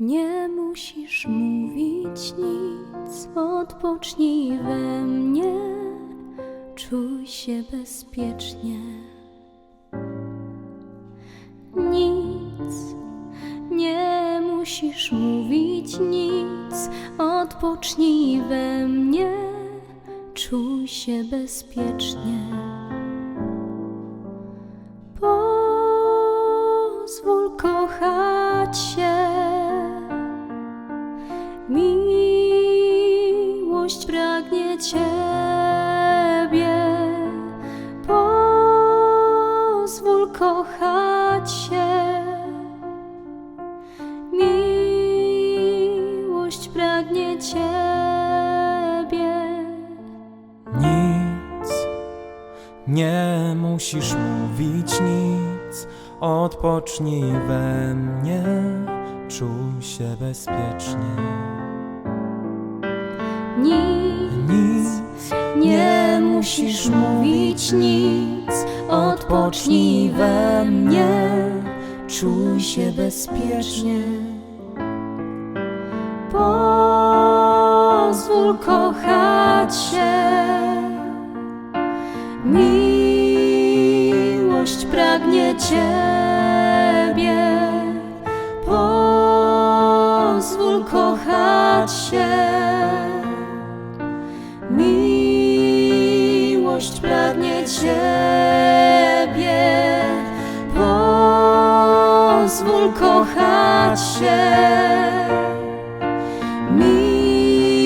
Nie musisz mówić nic, odpocznij we mnie, czuj się bezpiecznie. Nic, nie musisz mówić nic, odpocznij we mnie, czuj się bezpiecznie. Pozwól kochać się. Miłość pragnie Ciebie. Pozwól kochać się. Miłość pragnie Ciebie. Nic, nie musisz mówić nic, odpocznij we mnie, czuj się bezpiecznie. Nic. Nic, Nie musisz mówić nic, odpocznij we mnie, czuj się bezpiecznie. Pozwól kochać się. Miłość pragnie Ciebie. Się. Miłość pragnie Ciebie. Pozwól kochać się.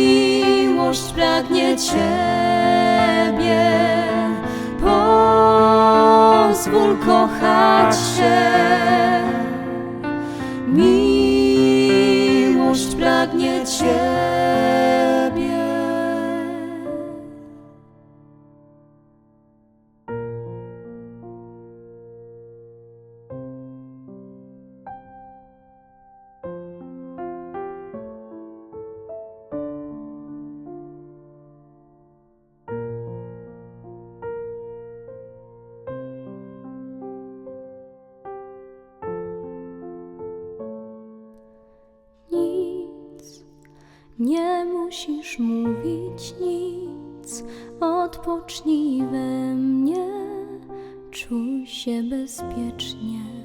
Miłość pragnie Ciebie. Pozwól kochać się. Miłość pragnie Ciebie. Nie musisz mówić nic, odpocznij we mnie, czuj się bezpiecznie.